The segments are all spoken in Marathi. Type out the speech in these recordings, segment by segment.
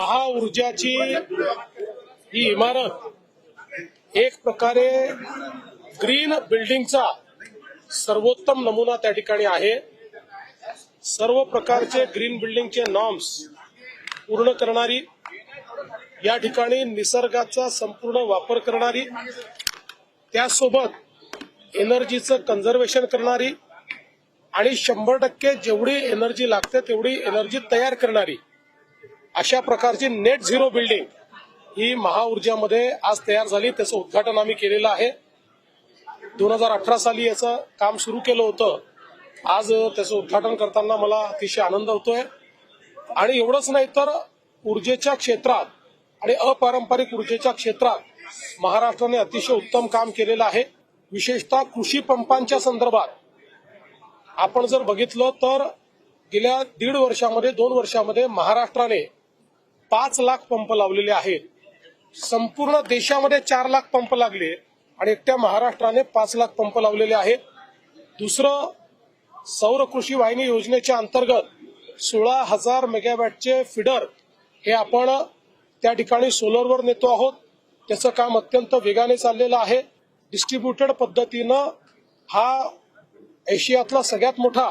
महाऊर्जाची ही इमारत एक प्रकारे ग्रीन बिल्डिंगचा सर्वोत्तम नमुना त्या ठिकाणी आहे. सर्व प्रकारचे ग्रीन बिल्डिंगचे नॉर्म्स पूर्ण करणारी या ठिकाणी निसर्गाचा संपूर्ण वापर करणारी त्यासोबत एनर्जीचं कन्झर्वेशन करणारी आणि शंभर टक्के जेवढी एनर्जी लागते तेवढी एनर्जी तयार करणारी अशा प्रकारची नेट झिरो बिल्डिंग ही महाऊर्जामध्ये आज तयार झाली. त्याचं उद्घाटन आम्ही केलेलं आहे. दोन हजार अठरा साली याचं काम सुरू केलं होतं. आज त्याचं उद्घाटन करताना मला अतिशय आनंद होतोय. आणि एवढंच नाही तर ऊर्जेच्या क्षेत्रात आणि अपारंपरिक ऊर्जेच्या क्षेत्रात महाराष्ट्राने अतिशय उत्तम काम केलेलं आहे. विशेषतः कृषी पंपांच्या संदर्भात. आपण जर बघितलं तर गेल्या दीड वर्षामध्ये दोन वर्षामध्ये महाराष्ट्राने पाच लाख पंप लावलेले आहेत. संपूर्ण देशामध्ये चार लाख पंप लागले आणि एकट्या महाराष्ट्राने पाच लाख पंप लावलेले आहेत. दुसरं सौर कृषी वाहिनी योजनेच्या अंतर्गत सोळा हजार मेगावॅटचे फिडर हे आपण त्या ठिकाणी सोलरवर नेतो आहोत. त्याचं काम अत्यंत वेगाने चाललेलं आहे. डिस्ट्रीब्युटेड पद्धतीनं हा एशियातला सगळ्यात मोठा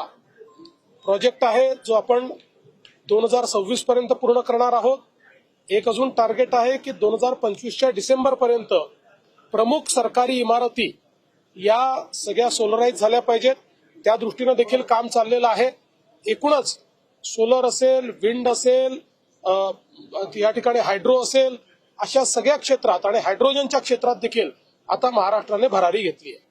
प्रोजेक्ट आहे जो आपण दोन हजार सव्वीस पर्यंत पूर्ण करणार आहोत. एक अजून टार्गेट आहे की दोन हजार पंचवीसच्या डिसेंबरपर्यंत प्रमुख सरकारी इमारती या सगळ्या सोलराईज झाल्या पाहिजेत. त्या दृष्टीनं देखील काम चाललेलं आहे. एकूणच सोलर असेल विंड असेल या ठिकाणी हायड्रो असेल अशा सगळ्या क्षेत्रात आणि हायड्रोजनच्या क्षेत्रात देखील आता महाराष्ट्राने भरारी घेतली आहे.